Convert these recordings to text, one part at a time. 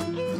Mm-hmm.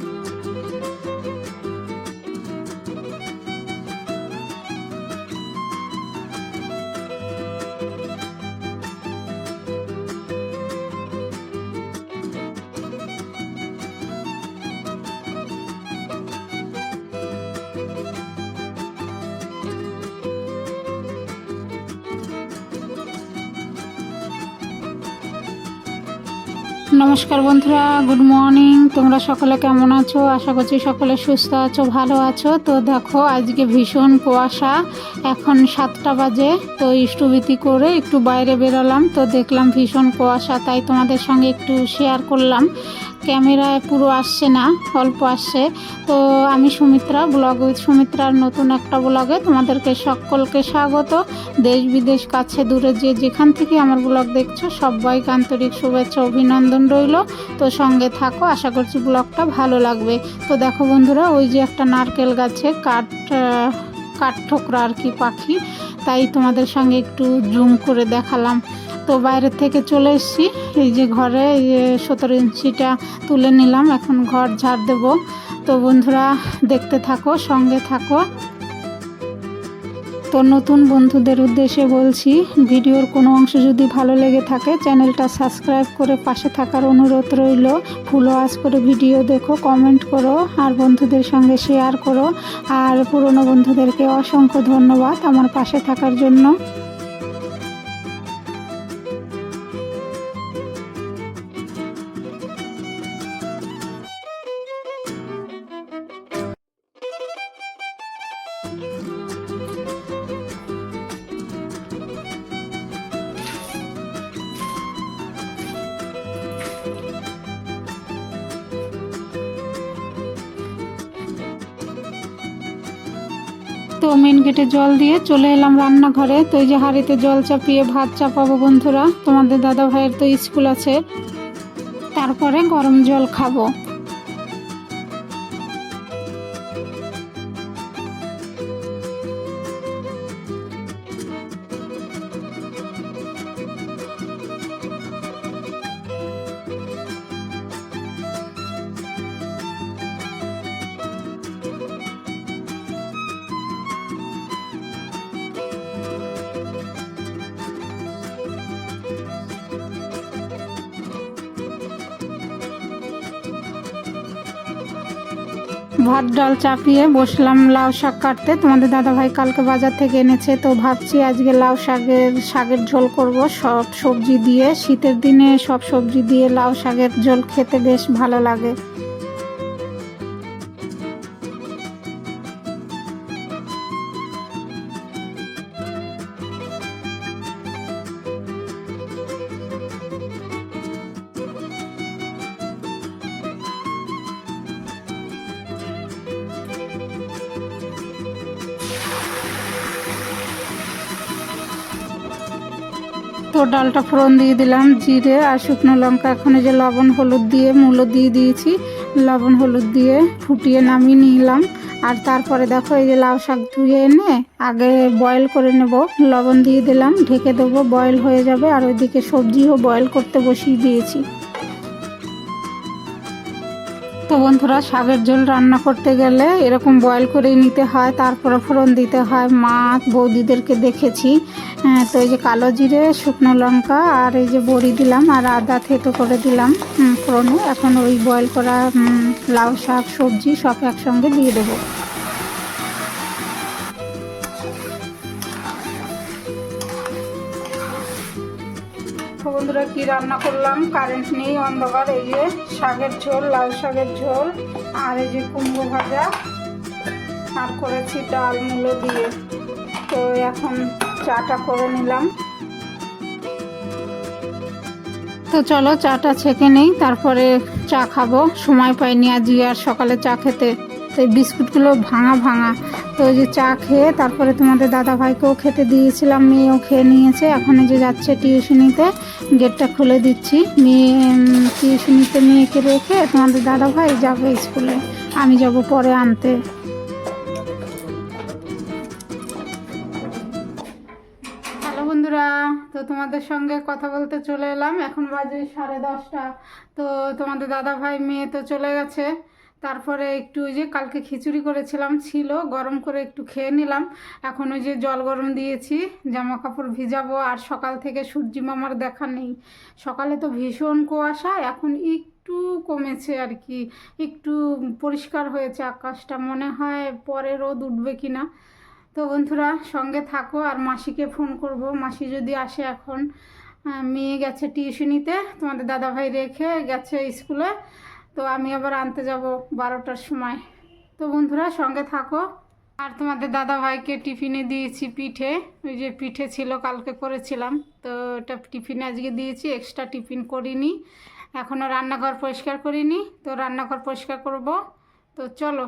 নমস্কার বন্ধুরা good morning তোমরা সকলে কেমন আছো? আশা করছি সকলে সুস্থ আছো, ভালো আছো। তো দেখো, আজকে ভীষণ কুয়াশা। এখন সাতটা বাজে, তো ইষ্টবিতি করে একটু বাইরে বেরোলাম। তো দেখলাম ভীষণ কুয়াশা, তাই তোমাদের সঙ্গে একটু শেয়ার করলাম। ক্যামেরায় পুরো আসছে না অল্প আসছে। তো আমি সুমিত্রা ব্লগ উইথ সুমিত্রার নতুন একটা ব্লগে তোমাদেরকে সকলকে স্বাগত। দেশ বিদেশ কাছে দূরে যে যেখান থেকে আমার ব্লগ দেখছ সবাইকে আন্তরিক শুভেচ্ছা অভিনন্দন রইল। তো সঙ্গে থাকো আশা করছি ব্লগটা ভালো লাগবে। তো দেখো বন্ধুরা ওই যে একটা নারকেল গাছে কাঠ আহ, কাঠ ঠোকরা আর কি পাখি তাই তোমাদের সঙ্গে একটু জুম করে দেখালাম। তো বাইরে থেকে চলে এসেছি। এই যে ঘরে, এই যে সতেরো ইঞ্চিটা তুলে নিলাম। এখন ঘর ঝাড় দেব। তো বন্ধুরা, দেখতে থাকো, সঙ্গে থাকো। তো নতুন বন্ধুদের উদ্দেশ্যে বলছি, ভিডিওর কোনো অংশ যদি ভালো লেগে থাকে, চ্যানেলটা সাবস্ক্রাইব করে পাশে থাকার অনুরোধ রইল। ফুলো আজ করে ভিডিও দেখো, কমেন্ট করো, আর বন্ধুদের সঙ্গে শেয়ার করো। আর পুরনো বন্ধুদেরকে অসংখ্য ধন্যবাদ আমার পাশে থাকার জন্য। তো মেন গেটে জল দিয়ে চলে এলাম রান্নাঘরে। তো এই যে হাঁড়িতে জল চাপিয়ে ভাত চাপাবো বন্ধুরা, তোমাদের দাদা ভাইয়ের তো স্কুল আছে। তারপরে গরম জল খাব। ভাত, ডাল চাপিয়ে বসলাম লাউ শাক কাটতে। তোমাদের দাদা ভাই কালকে বাজার থেকে এনেছে, তো ভাবছি আজকে লাউ শাকের শাকের ঝোল করব। সব সবজি দিয়ে, শীতের দিনে সব সবজি দিয়ে লাউ শাকের ঝোল খেতে বেশ ভালো লাগে। তো ডালটা ফোড়ন দিয়ে দিলাম, জিরে আর শুকনো লঙ্কা। এখন যে লবণ, হলুদ দিয়ে মূলো দিয়ে দিয়েছি। লবণ, হলুদ দিয়ে ফুটিয়ে নামিয়ে নিলাম। আর তারপরে দেখো এই যে লাউ শাক ধুয়ে এনে আগে বয়েল করে নেব। লবণ দিয়ে দিলাম, ঢেকে দেবো বয়েল হয়ে যাবে। আর ওইদিকে সবজিও বয়েল করতে বসিয়ে দিয়েছি। তো বন্ধুরা শাকের ঝোল রান্না করতে গেলে এরকম বয়েল করে নিতে হয় তারপর ফোড়ন দিতে হয়। মা বৌদিদেরকে দেখেছি। হ্যাঁ, তো এই যে কালো জিরে শুকনো লঙ্কা আর এই যে বড়ি দিলাম আর আদা থেতো করে দিলাম ফোড়নে। এখন ওই বয়েল করা লাউ শাক সবজি সব একসঙ্গে দিয়ে দেবো। তো বন্ধুরা কি রান্না করলাম? কারেন্ট নেই, অন্ধকার, এই যে শাকের ঝোল লাল শাকের ঝোল, আর এই যে কুমড়ো ভাজা, আর করেছি ডাল, মূলো দিয়ে। তো এখন চাটা করে নিলাম। তো চলো চাটা ছেঁকে নেই, তারপরে চা খাব। সময় পাইনি আজকে আর সকালে চা খেতে। এই বিস্কুটগুলো ভাঙা ভাঙা। তো যে চা খেয়ে তারপরে তোমাদের দাদা ভাইকেও খেতে দিয়েছিলাম, মেয়েও খেয়ে নিয়েছে। এখন এই যে যাচ্ছে টিউশনিতে, গেটটা খুলে দিচ্ছি। মেয়ে টিউশনিতে মেয়েকে রেখে তোমাদের দাদা ভাই যাবে স্কুলে। আমি যাব পরে আনতে। বন্ধুরা, তো তোমাদের সঙ্গে কথা বলতে চলে এলাম। এখন বাজে সাড়ে দশটা। তো তোমাদের দাদা ভাই মেয়ে তো চলে গেছে। তারপরে একটু ওই যে কালকে খিচুড়ি করেছিলাম, ছিল, গরম করে একটু খেয়ে নিলাম। এখন ওই যে জল গরম দিয়েছি জামা কাপড় ভিজাবো, আর সকাল থেকে সূর্যি মামার দেখা নেই। সকালে তো ভীষণ কুয়াশা, এখন একটু কমেছে আর কি, একটু পরিষ্কার হয়েছে আকাশটা, মনে হয় পরে রোদ উঠবে কি না তো বন্ধুরা, সঙ্গে থাকো, আর মাসিকে ফোন করব। মাসি যদি আসে এখন মেয়ে গেছে টিউশনিতে, তোমাদের দাদাভাই রেখে গেছে স্কুলে তো আমি আবার আনতে যাব বারোটার সময়। তো বন্ধুরা, সঙ্গে থাকো। আর তোমাদের দাদা ভাইকে টিফিনে দিয়েছি পিঠে। ওই যে পিঠে ছিল, কালকে করেছিলাম। তো ওটা টিফিনে আজকে দিয়েছি এক্সট্রা টিফিন করিনি। এখনও রান্নাঘর পরিষ্কার করিনি, তো রান্নাঘর পরিষ্কার করব। তো চলো।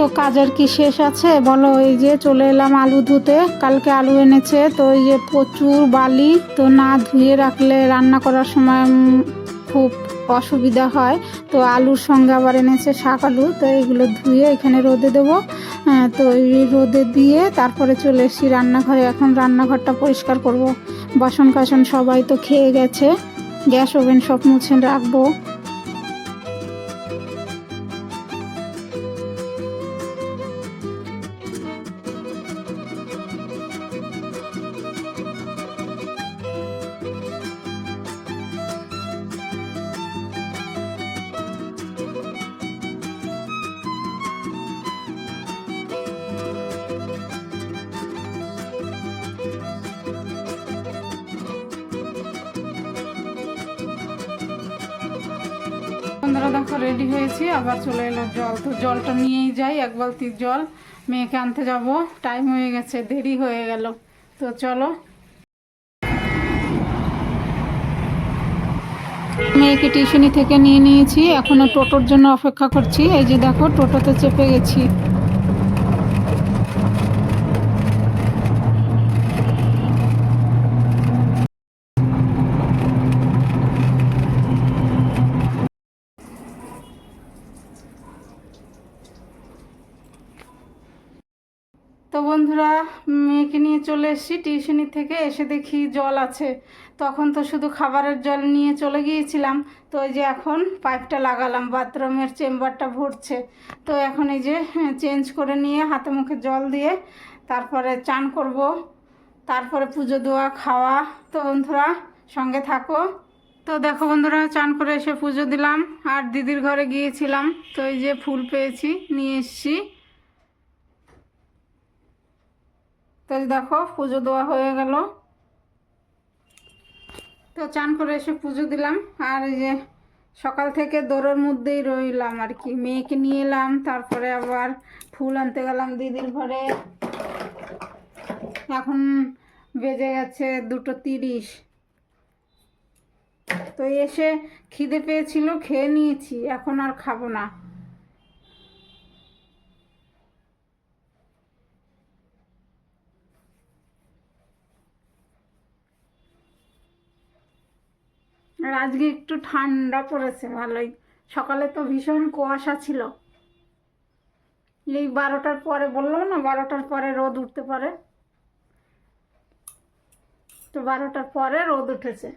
তো কাজের কি শেষ আছে? বলো এই যে চলে এলাম আলু ধুতে। কালকে আলু এনেছে তো এই যে প্রচুর বালি তো না ধুয়ে রাখলে রান্না করার সময় খুব অসুবিধা হয়। তো আলুর সঙ্গে আবার এনেছে শাক আলু তো এগুলো ধুয়ে এখানে রোদে দেবো। আহ, তো এই রোদে দিয়ে তারপরে চলে এসেছি রান্নাঘরে। এখন রান্নাঘরটা পরিষ্কার করব। বাসন কাসন সবাই তো খেয়ে গেছে। গ্যাস ওভেন সব মুছে রাখব। বন্ধুরা দেখো রেডি হয়েছি। আবার চলে এলো জল। তো জলটা নিয়েই যাই, এক বালতি জল। মেয়েকে আনতে যাব। টাইম হয়ে গেছে, দেরি হয়ে গেল। তো চলো। মেয়েকে টিউশনি থেকে নিয়ে নিয়েছি। এখনও টোটোর জন্য অপেক্ষা করছি। এই যে দেখো, টোটোতে চেপে গেছি তো বন্ধুরা মেয়েকে নিয়ে চলে এসেছি টিউশনি থেকে, এসে দেখি জল আছে। তখন তো শুধু খাবারের জল নিয়ে চলে গিয়েছিলাম। তো এই যে এখন পাইপটা লাগালাম, বাথরুমের চেম্বারটা ভরছে। তো এখন এই যে চেঞ্জ করে নিয়ে হাতে মুখে জল দিয়ে তারপরে চান করব। তারপরে পুজো দেওয়া খাওয়া। তো বন্ধুরা, সঙ্গে থাকো। তো দেখো বন্ধুরা, চান করে এসে পুজো দিলাম। আর দিদির ঘরে গিয়েছিলাম। তো এই যে ফুল পেয়েছি, নিয়ে এসেছি। তো দেখো, পুজো দেওয়া হয়ে গেল। তো চান করে এসে পুজো দিলাম। আর এই যে সকাল থেকে দৌড়ের মধ্যেই রইলাম আর কি। মেয়েকে নিয়ে এলাম, তারপরে আবার ফুল আনতে গেলাম দিদির ঘরে। এখন বেজে গেছে দুটো তিরিশ। তো এসে খিদে পেয়েছিল, খেয়ে নিয়েছি, এখন আর খাব না। আর আজকে একটু ঠান্ডা পড়েছে, ভালোই। সকালে তো ভীষণ কুয়াশা ছিল। এই বারোটার পরে বললাম না, বারোটার পরে রোদ উঠতে পারে। তো বারোটার পরে রোদ উঠেছে।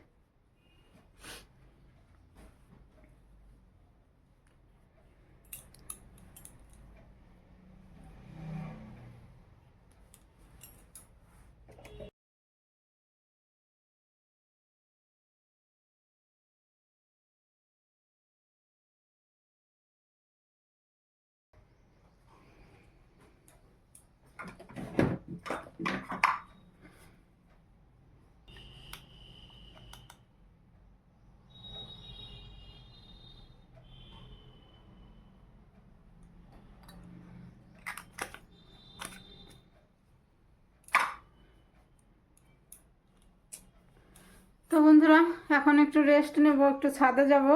তো বন্ধুরা এখন একটু রেস্ট নেব একটু ছাদে যাব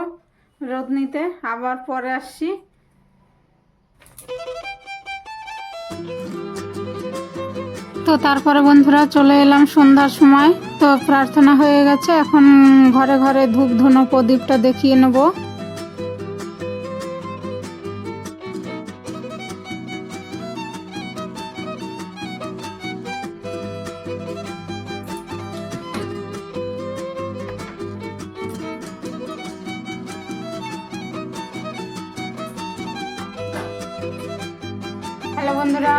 রোদ নিতে আবার পরে আসছি। তো তারপরে বন্ধুরা চলে এলাম সন্ধ্যার সময়। তো প্রার্থনা হয়ে গেছে, এখন ঘরে ঘরে ধূপ ধুনো প্রদীপটা দেখিয়ে নেব। হ্যালো বন্ধুরা,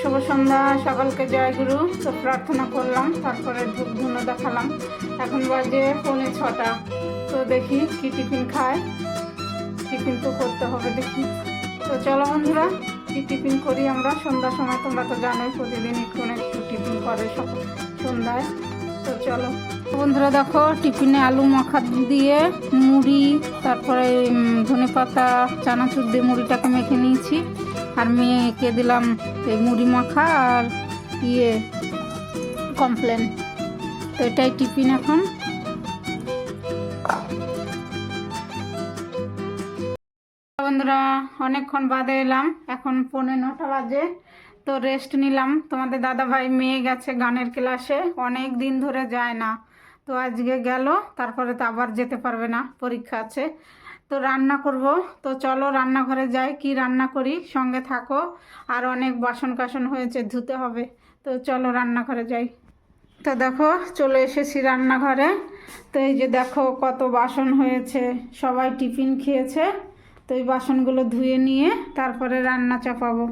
শুভ সন্ধ্যা, সকলকে জয় গুরু। তো প্রার্থনা করলাম, তারপরে ধূপ ধুনো দেখালাম। এখন বাজে পৌনে ছটা। তো দেখি কি টিফিন খায়। টিফিন তো করতে হবে দেখি। তো চলো বন্ধুরা, কি টিফিন করি আমরা? সন্ধ্যার সময় তোমরা তো জানোই, প্রতিদিন একটু একটু টিফিন করে সন্ধ্যায়। তো চলো। বন্ধুরা দেখো, টিফিনে আলু মাখা দিয়ে মুড়ি, তারপরে ধনে পাতা চানাচুর দিয়ে মুড়িটাকে মেখে নিয়েছি। আর মেয়েকে দিলাম এই মুড়ি মাখা আর ইয়ে কমপ্লেন তো এটাই টিফিন এখন। বন্ধুরা, অনেকক্ষণ বাদে এলাম। এখন পৌনে নটা বাজে। তো রেস্ট নিলাম। তোমাদের দাদা ভাই মেয়ে গেছে গানের ক্লাসে। অনেক দিন ধরে যায় না। তো আজকে গেল, তারপরে তো আবার যেতে পারবে না, পরীক্ষা আছে। তো রান্না করব। তো চলো রান্নাঘরে যাই, কি রান্না করি? সঙ্গে থাকো। আর অনেক বাসন কাসন হয়েছে, ধুতে হবে। তো চলো রান্নাঘরে যাই। তো দেখো, চলে এসেছি রান্নাঘরে। তো এই যে দেখো, কত বাসন হয়েছে। সবাই টিফিন খেয়েছে। তো এই বাসনগুলো ধুয়ে নিয়ে তারপরে রান্না চাপাবো।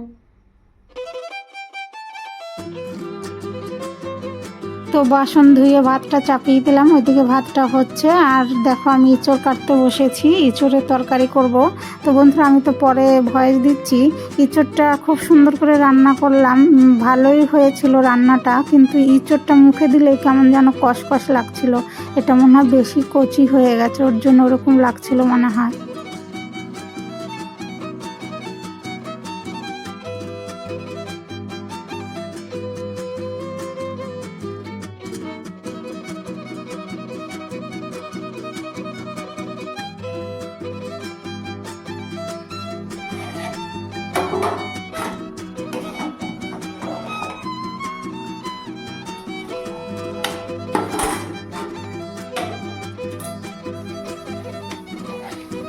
তো বাসন ধুয়ে ভাতটা চাপিয়ে দিলাম, ওইদিকে ভাতটা হচ্ছে। আর দেখো আমি ইঁচড় কাটতে বসেছি ইঁচড়ের তরকারি করব। তো বন্ধুরা, আমি তো পরে ভয়েস দিচ্ছি। ইঁচড়টা খুব সুন্দর করে রান্না করলাম ভালোই হয়েছিল রান্নাটা, কিন্তু ইঁচড়টা মুখে দিলে কেমন যেন কষকষ লাগছিল। এটা মনে হয় বেশি কচি হয়ে গেছে, ওর জন্য ওরকম লাগছিল মনে হয়।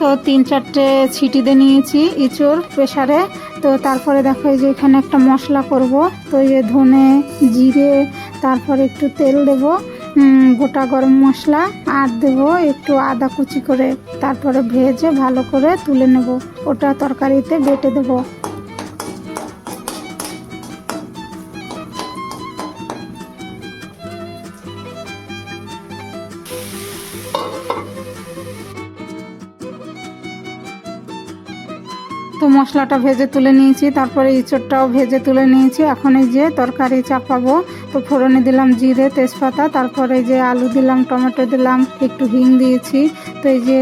তো তিন চারটে ছিটি দিয়ে নিয়েছি ইঁচুর প্রেশারে তো তারপরে দেখো এই যে এখানে একটা মশলা করব। তো এই যে ধনে, জিরে, তারপরে একটু তেল দেব গোটা গরম মশলা, আর দেব একটু আদা কুচি করে। তারপরে ভেজে ভালো করে তুলে নেব। ওটা তরকারিতে বেটে দেবো। তো মশলাটা ভেজে তুলে নিয়েছি, তারপরে ইঁচড়টাও ভেজে তুলে নিয়েছি। এখন এই যে তরকারি চাপাবো, তো ফোড়নে দিলাম জিরে, তেজপাতা, তারপরে যে আলু দিলাম, টমেটো দিলাম, একটু হিং দিয়েছি। তো এই যে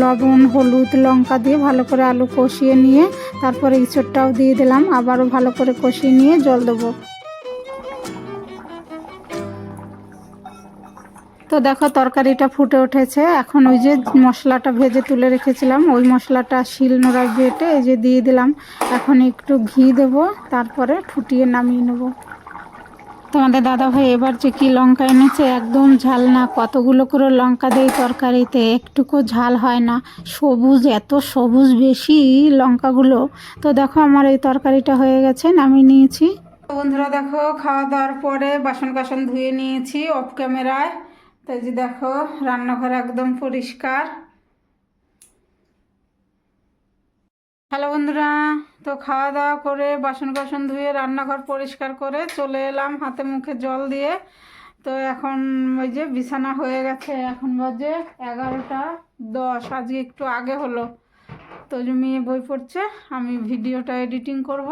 লবণ, হলুদ, লঙ্কা দিয়ে ভালো করে আলু কষিয়ে নিয়ে, তারপরে ইঁচড়টাও দিয়ে দিলাম, আবারও ভালো করে কষিয়ে নিয়ে জল দেবো। তো দেখো তরকারিটা ফুটে উঠেছে। এখন ওই যে মশলাটা ভেজে তুলে রেখেছিলাম, ওই মশলাটা শিল নোড়া বেটে এই যে দিয়ে দিলাম। এখন একটু ঘি দেব, তারপরে ফুটিয়ে নামিয়ে নেব। তোমাদের দাদা ভাই এবার যে কি লঙ্কা এনেছে, একদম ঝাল না। কতগুলো করে লঙ্কা দেয় তরকারিতে, একটুকু ঝাল হয় না। সবুজ, এত সবুজ বেশি লঙ্কাগুলো। তো দেখো আমার এই তরকারিটা হয়ে গেছে, নামিয়ে নিয়েছি। বন্ধুরা দেখো, খাওয়া দাওয়ার পরে বাসন কাসন ধুয়ে নিয়েছি অফ ক্যামেরায় তো এই যে দেখো, রান্নাঘর একদম পরিষ্কার। হ্যালো বন্ধুরা, তো খাওয়া দাওয়া করে বাসন কাসন ধুয়ে রান্নাঘর পরিষ্কার করে চলে এলাম হাতে মুখে জল দিয়ে। তো এখন ওই যে বিছানা হয়ে গেছে, এখন বাজে এগারোটা দশ, আজকে একটু আগে হলো। তো মেয়ে বই পড়ছে, আমি ভিডিওটা এডিটিং করব,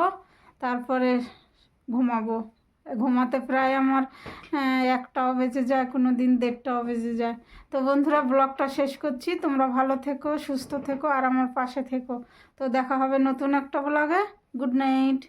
তারপরে ঘুমাবো। ঘুমাতে প্রায় আমার একটাও বেজে যায়, কোনো দিন দেড়টাও বেজে যায়। তো বন্ধুরা, ব্লগটা শেষ করছি। তোমরা ভালো থেকো, সুস্থ থেকো, আর আমার পাশে থেকো। তো দেখা হবে নতুন একটা ব্লগে। Good night.